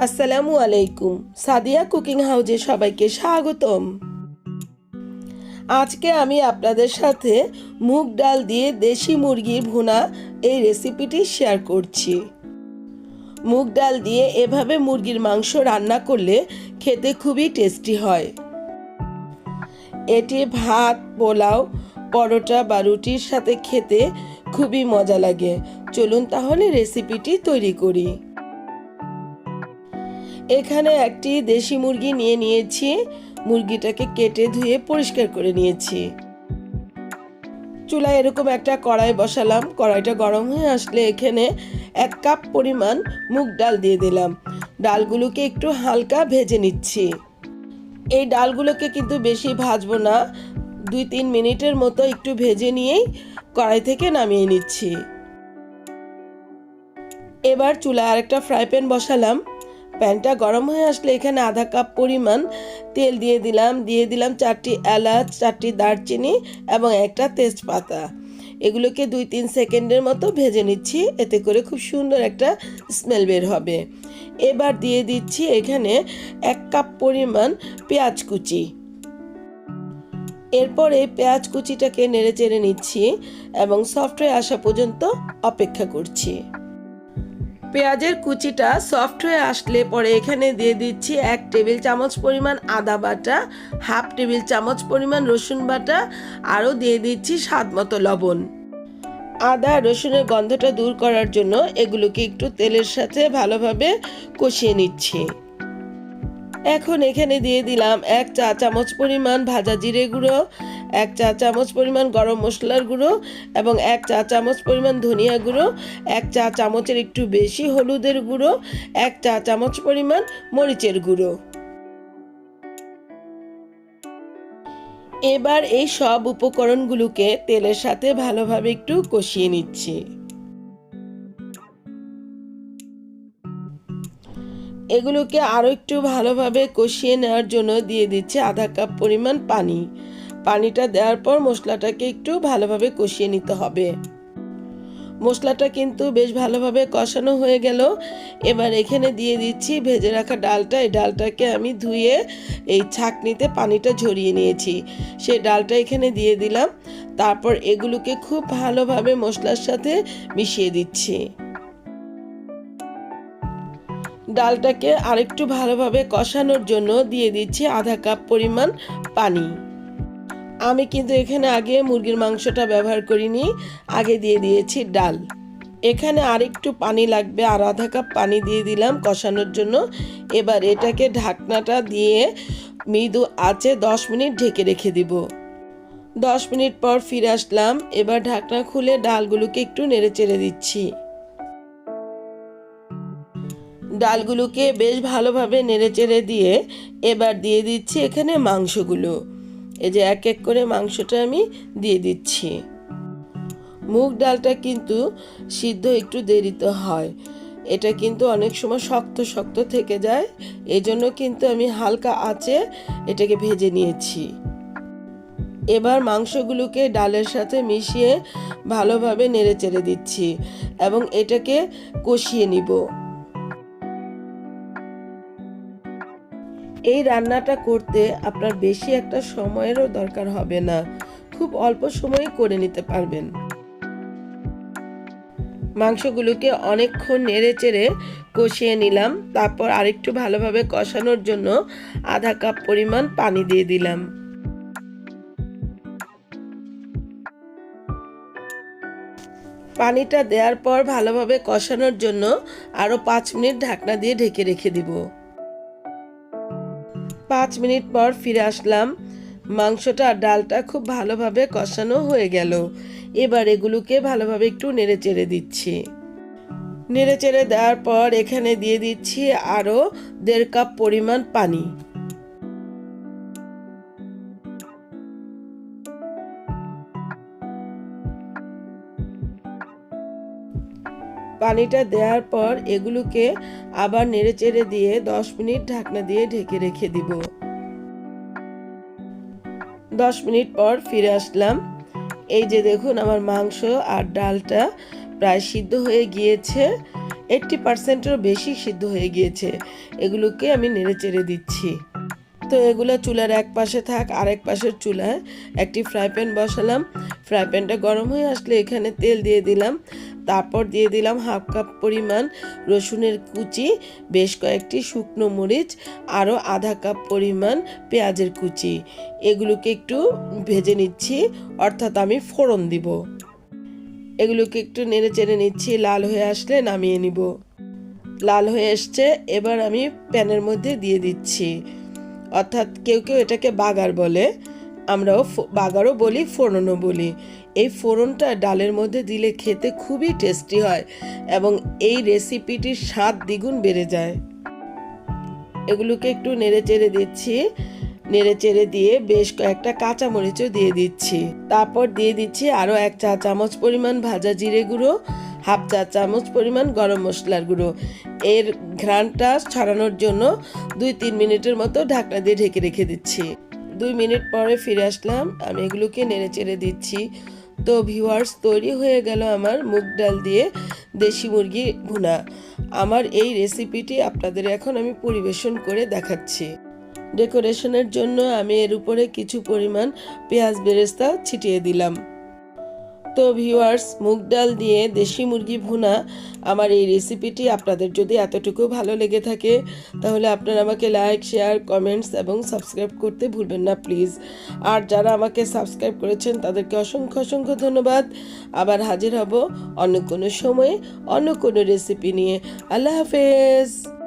আসসালামু আলাইকুম। সাদিয়া কুকিং হাউজে সবাইকে স্বাগতম। আজকে আমি আপনাদের সাথে মুগ ডাল দিয়ে দেশি মুরগির ভুনা এই রেসিপিটি শেয়ার করছি। মুগ ডাল দিয়ে এভাবে মুরগির মাংস রান্না করলে খেতে খুবই টেস্টি হয়। এটি ভাত, পোলাও, পরোটা বা রুটির সাথে খেতে খুবই মজা লাগে। চলুন তাহলে রেসিপিটি তৈরি করি। এখানে একটি দেশি মুরগি নিয়ে নিয়েছি। মুরগিটাকে কেটে ধুয়ে পরিষ্কার করে নিয়েছি। চুলায় এরকম একটা কড়াই বসালাম। কড়াইটা গরম হয়ে আসলে এখানে এক কাপ পরিমাণ মুগ ডাল দিয়ে দিলাম। ডালগুলোকে একটু হালকা ভেজে নিচ্ছি। এই ডালগুলোকে কিন্তু বেশি ভাজবো না। দুই তিন মিনিটের মতো একটু ভেজে নিয়েই কড়াই থেকে নামিয়ে নিচ্ছি। এবার চুলায় আরেকটা ফ্রাই প্যান বসালাম। প্যানটা গরম হয়ে আসলে এখানে আধা কাপ পরিমাণ তেল দিয়ে দিলাম। দিয়ে দিলাম চারটি এলাচ, চারটি দারচিনি এবং একটা তেজপাতা। এগুলোকে দুই তিন সেকেন্ডের মতো ভেজে নিচ্ছি, এতে করে খুব সুন্দর একটা স্মেল বের হবে। এবার দিয়ে দিচ্ছি এখানে এক কাপ পরিমাণ পেঁয়াজ কুচি। এরপরে পেঁয়াজ কুচিটাকে নেড়ে চেড়ে নিচ্ছি এবং সফট হয়ে আসা পর্যন্ত অপেক্ষা করছি। পেঁয়াজের কুচিটা সফট হয়ে আসলে পরে এখানে দিয়ে দিচ্ছি এক টেবিল চামচ পরিমাণ আদা বাটা, হাফ টেবিল চামচ পরিমাণ রসুন বাটা, আরও দিয়ে দিচ্ছি স্বাদ মতো লবণ। আদা, রসুনের গন্ধটা দূর করার জন্য এগুলোকে একটু তেলের সাথে ভালোভাবে কষিয়ে নিচ্ছি। এখন এখানে দিয়ে দিলাম এক চা চামচ পরিমাণ ভাজা জিরে গুঁড়ো, এক চা চামচ পরিমাণ গরম মশলার গুঁড়ো এবং এক চা চামচ পরিমাণ ধনিয়া গুঁড়ো, এক চা চামচের একটু বেশি হলুদের গুঁড়ো, এক চা চামচ পরিমাণ মরিচের গুঁড়ো। এবার এই সব উপকরণগুলোকে তেলের সাথে ভালোভাবে একটু কষিয়ে নিচ্ছি। এগুলোকে আরও একটু ভালোভাবে কষিয়ে নেওয়ার জন্য দিয়ে দিচ্ছি আধা কাপ পরিমাণ পানি। পানিটা দেওয়ার পর মশলাটাকে একটু ভালোভাবে কষিয়ে নিতে হবে। মশলাটা কিন্তু বেশ ভালোভাবে কষানো হয়ে গেল। এবার এখানে দিয়ে দিচ্ছি ভেজে রাখা ডালটা। এই ডালটাকে আমি ধুয়ে এই ছাকনিতে পানিটা ঝরিয়ে নিয়েছি। সেই ডালটা এখানে দিয়ে দিলাম। তারপর এগুলোকে খুব ভালোভাবে মশলার সাথে মিশিয়ে দিচ্ছি। ডালটাকে আরেকটু ভালোভাবে কষানোর জন্য দিয়ে দিচ্ছি আধা কাপ পরিমাণ পানি। আমি কিন্তু এখানে আগে মুরগির মাংসটা ব্যবহার করিনি, আগে দিয়ে দিয়েছি ডাল। এখানে আরেকটু পানি লাগবে, আর আধা কাপ পানি দিয়ে দিলাম কষানোর জন্য। এবার এটাকে ঢাকনাটা দিয়ে মৃদু আঁচে দশ মিনিট ঢেকে রেখে দিব। দশ মিনিট পর ফিরে আসলাম, এবার ঢাকনা খুলে ডালগুলোকে একটু নেড়ে চেড়ে দিচ্ছি। ডালগুলোকে বেশ ভালোভাবে নেড়ে চেড়ে দিয়ে এবার দিয়ে দিচ্ছি এখানে মাংসগুলো। এই যে এক এক করে মাংসটা আমি দিয়ে দিচ্ছি। মুগ ডালটা কিন্তু সিদ্ধ একটু দেরিতে হয়। এটা কিন্তু অনেক সময় শক্ত শক্ত থেকে যায়। এই জন্য কিন্তু আমি হালকা আঁচে এটাকে ভেজে নিয়েছি। এবার মাংসগুলোকে ডালের সাথে মিশিয়ে ভালোভাবে নেড়ে চেড়ে দিচ্ছি এবং এটাকে কষিয়ে নিব। এই রান্নাটা করতে আপনার বেশি একটা সময়েরও দরকার হবে না। খুব অল্প সময়ে করে নিতে পারবেন। মাংসগুলোকে অনেকক্ষণ নেড়ে চেড়ে কষিয়ে নিলাম। তারপর আরেকটু ভালোভাবে কষানোর জন্য আধা কাপ পরিমাণ পানি দিয়ে দিলাম। পানিটা দেওয়ার পর ভালোভাবে কষানোর জন্য আরও পাঁচ মিনিট ঢাকনা দিয়ে ঢেকে রেখে দিব। পাঁচ মিনিট পর ফিরে আসলাম। মাংসটা আর ডালটা খুব ভালোভাবে কষানো হয়ে গেল। এবার এগুলোকে ভালোভাবে একটু নেড়ে চেড়ে দিচ্ছি। নেড়ে চেড়ে দেওয়ার পর এখানে দিয়ে দিচ্ছি আরও দেড় কাপ পরিমাণ পানি। পানিটা দেওয়ার পর এগুলোকে আবার নেড়ে চেড়ে দিয়ে দশ মিনিট ঢাকনা দিয়ে ঢেকে রেখে দিব। দশ মিনিট পর ফিরে আসলাম। এই যে দেখুন আমার মাংস আর ডালটা প্রায় সিদ্ধ হয়ে গিয়েছে। এইট্টি পার্সেন্টেরও বেশি সিদ্ধ হয়ে গিয়েছে। এগুলোকে আমি নেড়ে চেড়ে দিচ্ছি। তো এগুলো চুলার এক পাশে থাক, আরেক পাশের চুলায় একটি ফ্রাই প্যান বসালাম। ফ্রাই প্যানটা গরম হয়ে আসলে এখানে তেল দিয়ে দিলাম। তারপর দিয়ে দিলাম হাফ কাপ পরিমাণ রসুনের কুচি, বেশ কয়েকটি শুকনো মরিচ, আরও আধা কাপ পরিমাণ পেঁয়াজের কুচি। এগুলোকে একটু ভেজে নিচ্ছি, অর্থাৎ আমি ফোড়ন দিব। এগুলোকে একটু নেড়ে চেড়ে নিচ্ছি, লাল হয়ে আসলে নামিয়ে নিব। লাল হয়ে এসছে, এবার আমি প্যানের মধ্যে দিয়ে দিচ্ছি। অর্থাৎ কেউ কেউ এটাকে বাগার বলে। আমরাও বাগারও বলি, ফোড়নও বলি। এই ফোড়নটা ডালের মধ্যে দিলে খেতে খুবই টেস্টি হয় এবং এই রেসিপিটির স্বাদ দ্বিগুণ বেড়ে যায়। এগুলোকে একটু নেড়ে চেড়ে দিচ্ছি। নেড়ে চেড়ে দিয়ে বেশ কয়েকটা কাঁচা মরিচও দিয়ে দিচ্ছি। তারপর দিয়ে দিচ্ছি আরও এক চা চামচ পরিমাণ ভাজা জিরে গুঁড়ো হাফ চা চামচ পরিমাণ গরম মশলার গুঁড়ো। এর ঘ্রাণটা ছড়ানোর জন্য দুই তিন মিনিটের মতো ঢাকনা দিয়ে ঢেকে রেখে দিচ্ছি। দুই মিনিট পরে ফিরে আসলাম। আমি এগুলোকে নেড়ে চেড়ে দিচ্ছি। তো ভিউয়ার্স, তৈরি হয়ে গেল আমার মুগ ডাল দিয়ে দেশি মুরগি ভুনা। আমার এই রেসিপিটি আপনাদের এখন আমি পরিবেশন করে দেখাচ্ছি। ডেকোরেশনের জন্য আমি এর উপরে কিছু পরিমাণ পেঁয়াজ বেরেস্তা ছিটিয়ে দিলাম। তো ভিউয়ার্স মুগ ডাল দিয়ে দেশি মুরগি ভুনা, আমার এই রেসিপিটি আপনাদের যদি এতটুকু ভালো লেগে থাকে, তাহলে আপনারা আমাকে লাইক শেয়ার কমেন্টস এবং সাবস্ক্রাইব করতে ভুলবেন না প্লিজ আর যারা আমাকে সাবস্ক্রাইব করেছেন, তাদেরকে অসংখ্য অসংখ্য ধন্যবাদ। আবার হাজির হব অন্য কোনো সময়ে, অন্য কোনো রেসিপি নিয়ে। আল্লাহ হাফেজ!